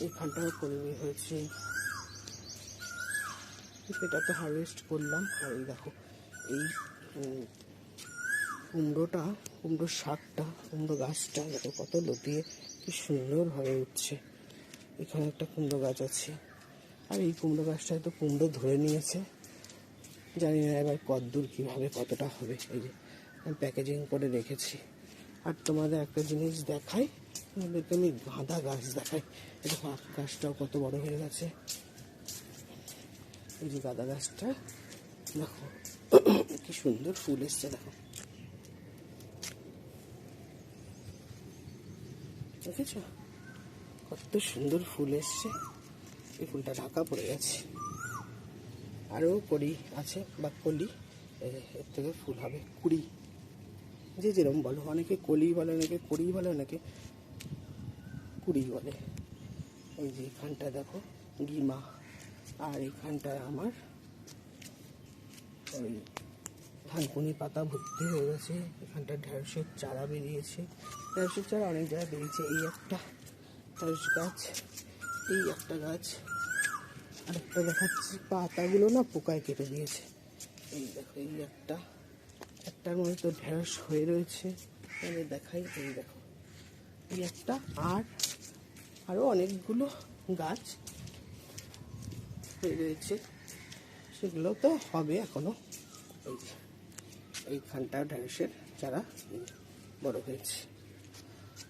এইখানটাও কলমি হয়েছে। সেটা তো হারভেস্ট করলাম। আর এই দেখো, এই কুমড়োটা কুমড়ো শাকটা, কুমড়ো গাছটা, দেখো কত লতিয়ে কি সুন্দর হয়ে উঠছে। এখানে একটা কুমড়ো গাছ আছে। আর এই কুমড়ো গাছটা তো কুমড়ো ধরে নিয়েছে। জানি না এবার কদ্দূর কীভাবে কতটা হবে। এই যে প্যাকেজিং করে রেখেছি। আর তোমাদের একটা জিনিস দেখাই। তোমাদেরকে আমি গাঁদা গাছ দেখাই। দেখো আখ গাছটাও কত বড় হয়ে গেছে। এই যে গাঁদা গাছটা, দেখো। কি সুন্দর ফুল এসছে, দেখো। দেখেছ? কত সুন্দর ফুল এসছে। এই ফুলটা ঢাকা পড়ে গেছে। আরও কড়ি আছে বা কলি এর থেকে ফুল হবে কুড়ি। যে যেরকম বলো, অনেকে কলি বলে, অনেকে কুড়ি বলে, অনেকে কুড়ি বলে। এই যে এখানটা দেখো, গিমা। আর এখানটায় আমার ওই থানকুনি পাতা ভর্তি হয়ে গেছে। এখানটা ঢেঁড়সের চারা বেরিয়েছে। ঢেঁড়সের চারা অনেক জায়গায় বেরিয়েছে। এই একটা ঢেঁড়স গাছ, এই একটা গাছ। আরেকটা দেখাচ্ছি। পাতাগুলো না পোকায় কেটে দিয়েছে। এই দেখো, এই একটা। একটার মধ্যে তো ঢেঁড়স হয়ে রয়েছে। দেখাই, এই দেখো। এই একটা আর আরও অনেকগুলো গাছ রয়েছে। সেগুলো তো হবে এখনও এই এইখানটা ঢেঁড়সের চারা বড় হয়েছে।